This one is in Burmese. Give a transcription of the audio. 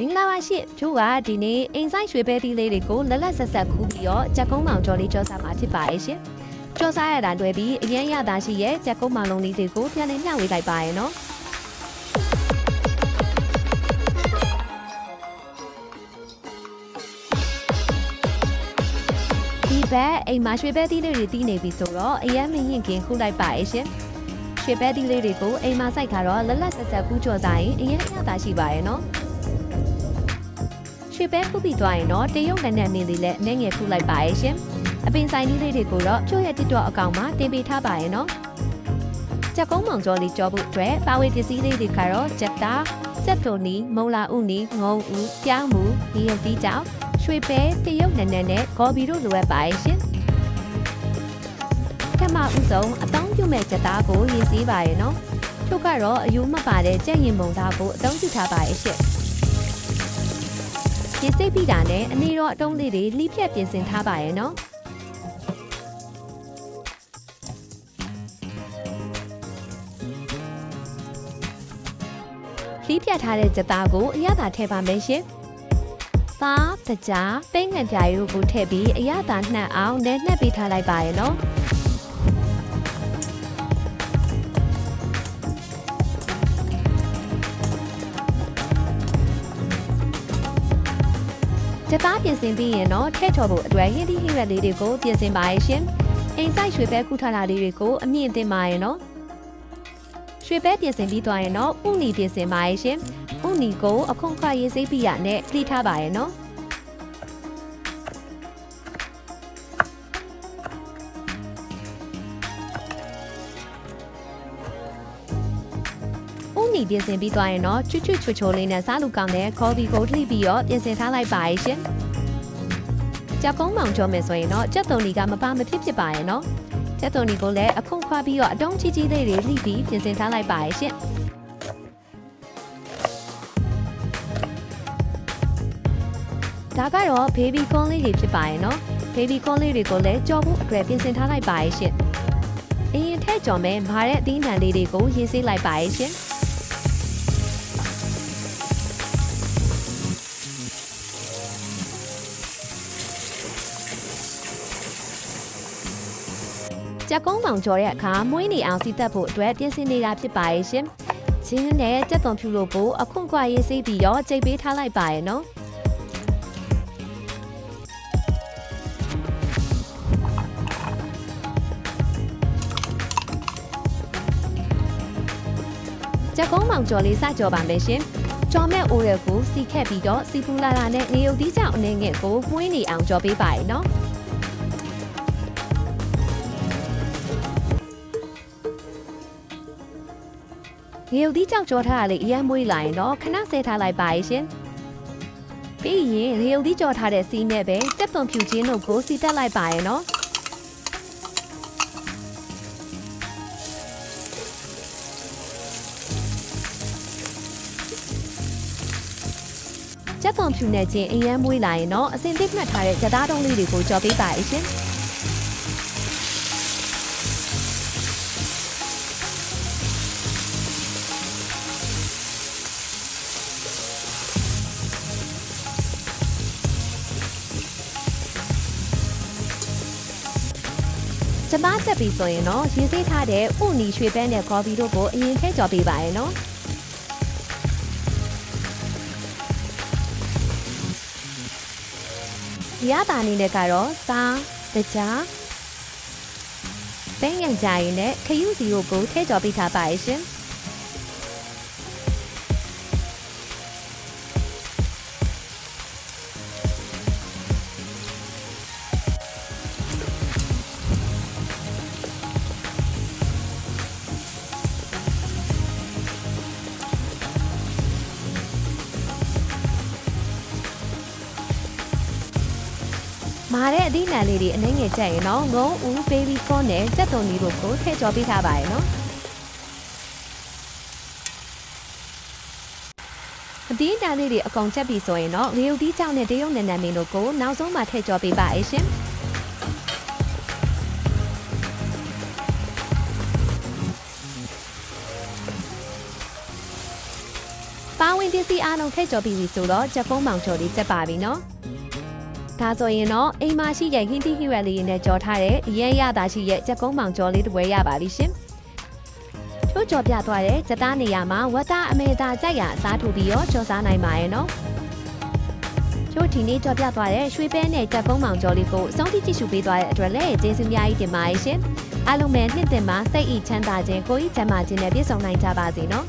မင်္ဂလာပါရှင်ကျိုးကဒီနေ့အိမ်ဆိုင်ရွှေပဲသီးလေးတွေကိုလက်လက်ဆက်ဆက်ခူးပြီးတော့ကြက်ကုန်းမောင်ကျော်လေးကြောစားမှာဖြစ်ပါရဲ့ရှင်ကြောစားရတာတွေ့ပြီးအရင်ရတာရှိရဲ့ကြက်ကုန်းမောင်လုံးလေးတွေကိုပြန်လည်မျှဝေလိုက်ပါရဲ့နော်ဒီဘက်အိမ်မှာရွှေပဲသီးလေးတွေတီးနေပြီဆိုတော့အရင်မရင်ခင်ခူးလိုက်ပါရဲ့ရှင်ရွှေပဲသီးလေးတွေကိုအိမ်မှာစိုက်ခါတော့လက်လက်ဆက်ဆက်ခူးကြောစားရင်အရင်ရတာရှိပါရဲ့နော် ရွှေပဲခုပြီးသွားရင်တော့တရုတ်နဲ့နဲ့နေလေးလည်းအနှဲငယ်ခုလိုက်ပါရဲ့ရှင်အပင်ဆိုင်လေးလေးတွေကိုတော့ချို့ရဲ့ TikTok အကောင့်မှာတင်ပေးထားပါရဲ့နော်ချက်ကုန်းမောင်ကျော်လေးကြောဖို့အတွက်ပါဝေပစ္စည်းလေးတွေကတော့ချက်သားစက်တိုနီမုံလာဥနီငုံဥပြောင်းမူဒီရတီကြောင့်ရွှေပဲတရုတ်နဲ့နဲ့နဲ့ဂေါ်ဘီတို့လိုအပ်ပါရဲ့ရှင်ကမဥဆုံးအတောင်းပြုမဲ့ချက်သားကိုရည်စည်းပါရဲ့နော်ထုတ်ကတော့အယူမပါတဲ့ကြက်ရင်မုံသားကိုအတောင်းပြုထားပါရဲ့ရှင် ရေစိတ်ပြီးတာနဲ့အနေတော့အတုံးလေးတွေလှိဖြက်ပြင်ဆင်ထားပါရဲ့နော်လှိဖြက်ထားတဲ့ကြက်သားကိုအရသာထည့်ပါမယ်ရှင်။သားတကြားပိတ်ငံပြားရိုးကိုထည့်ပြီးအရသာနှံ့အောင်နဲ့နှက်ပေးထားလိုက်ပါရဲ့နော်။ ကြက်သားပြင်ဆင်ပြီးရင်တော့ထည့်ထော်ဖို့အတွက်ရင်းသီးဟိရက်လေးတွေကိုပြင်ဆင်ပါရဲ့ရှင်။အိမ်ဆိုင်ရွှေပဲကုထားတာလေးတွေကိုအမြင့်တင်ပါရဲ့နော်။ရွှေပဲပြင်ဆင်ပြီးသွားရင်တော့ဥနီပြင်ဆင်ပါရဲ့ရှင်။ဥနီကိုအခွန်ခွာရေးစိတ်ပြရနဲ့လှိထားပါရဲ့နော်။ဥ နီပြင်ဆင်ပြီးသွားရင်တော့ချွတ်ချွတ်ချွတ်ချိုလေးနဲ့စားလူကောင်းတဲ့ခေါ်ဘီကိုလှိပြီးတော့ပြင်ဆင်ထားလိုက်ပါရဲ့ရှင်။ကြောက်ကုန်းမောင်ကျော်မယ်ဆိုရင်တော့ကြက်တုံဒီကမပါမဖြစ်ဖြစ်ပါရဲ့နော်။ကြက်တုံဒီကိုလည်းအခွန်ခွာပြီးတော့အတုံးကြီးကြီးလေးတွေလှိပြီးပြင်ဆင်ထားလိုက်ပါရဲ့ရှင်။ဒါကတော့ baby corn လေးတွေဖြစ်ပါရဲ့နော် baby corn လေးတွေကိုလည်းကြော်ဖို့အတွက်ပြင်ဆင်ထားလိုက်ပါရဲ့ရှင်အရင်ထည့်ကြော်မဲ့မာတဲ့အသီးနှံလေးတွေကိုရေးဆေးလိုက်ပါရဲ့ရှင် ကြက်ကုန်းမောင်ကြော်တဲ့အခါမွေးနေအောင်စီတက်ဖို့အတွက်ပြင်ဆင်နေတာဖြစ်ပါရဲ့ရှင်ချင်းနဲ့ကြက်သွန်ဖြူလို့ကိုအခွင့်ကွာရေးဆေးပြီးတော့ကြိတ်ပေးထားလိုက်ပါရဲ့နော်ကြက်ကုန်းမောင်ကျော်လေးစကြော်ပါမယ်ရှင်။ကြော်မဲ့အိုးရက်ကိုစီခက်ပြီးတော့စီပူလာလာနဲ့နေုပ်သီးကြောင်အနေငယ်ကိုပွင်းနေအောင်ကြော်ပေးပါရနော်။ နေုပ်သီးကြောင်ကြော်ထားတာလေးအရင်မွေးလာရင်တော့ခဏဆဲထားလိုက်ပါရရှင်။ပြီးရင်နေုပ်သီးကြော်ထားတဲ့စီးနဲ့ပဲတက်သွန်ဖြူချင်းတို့ကိုစီတက်လိုက်ပါရနော်။ကြက်သွန်ဖြူနဲ့ချင်းအရန်မွေးလာရင်တော့အစင်သစ်မှတ်ထားတဲ့ကြက်သားတုံးလေးတွေကိုကြော်ပေးပါအရှင် ကျမတက်ပြီဆိုရင်တော့ရေးသေးထားတဲ့ဥနီရွှေပန်းနဲ့ကော်ဖီတို့ကိုအရင်ထည့်ကြော်ပေးပါရဲ့နော်ဒီရတာအနေနဲ့ကတော့စားတကြားပဲငံကြရင်နဲ့ခရုစီကိုကိုထည့်ကြော်ပေးထားပါရဲ့ရှင် မာတဲ့အသီးနှံလေးတွေအနှဲငယ်ကြက်ရင်တော့ငုံဦး baby corn နဲ့ကြက်သွန်လေးတို့ကိုထည့်ကြော်ပေးထားပါရဲ့နော်အသီးနှံလေးတွေအကုန်ချက်ပြီဆိုရင်တော့ငရုတ်သီးကြောင်နဲ့တရုတ်နံနံမင်းတို့ကိုနောက်ဆုံးမှထည့်ကြော်ပေးပါရဲ့ရှင်ပါဝင်ပစ္စင်းစီအားလုံးထည့်ကြော်ပြီးပြီဆိုတော့ချက်ကုန်းမောင်ကျော်လေးတက်ပါပြီနော် ဒါဆိုရင်တော့အိမ်မရှိရဲ့ဟင်းတီဟီရလေးနဲ့ကြော်ထားတဲ့အရင်ရတာရှိရဲ့ချက်ကုန်းမောင်ကျော်လေးတစ်ပွဲရပါပြီရှင်ချိုးကြော်ပြသွားတဲ့စတားနေရာမှာဝတ်သားအမေသားကြိုက်ရအစားထိုးပြီးတော့ကြော်စားနိုင်ပါရဲ့နော်ချိုးဒီနေ့ကြော်ပြသွားတဲ့ရွှေပဲနဲ့ချက်ကုန်းမောင်ကျော်လေးကိုအဆုံးထိကြည့်ရှုပေးသွားတဲ့အတွက်လည်းကျေးဇူးများကြီးတင်ပါတယ်ရှင်အားလုံးပဲနှစ်တင်မှာစိတ်ဤချမ်းသာခြင်းကိုယ်ဤချမ်းသာခြင်းနဲ့ပြည့်စုံနိုင်ကြပါစေနော်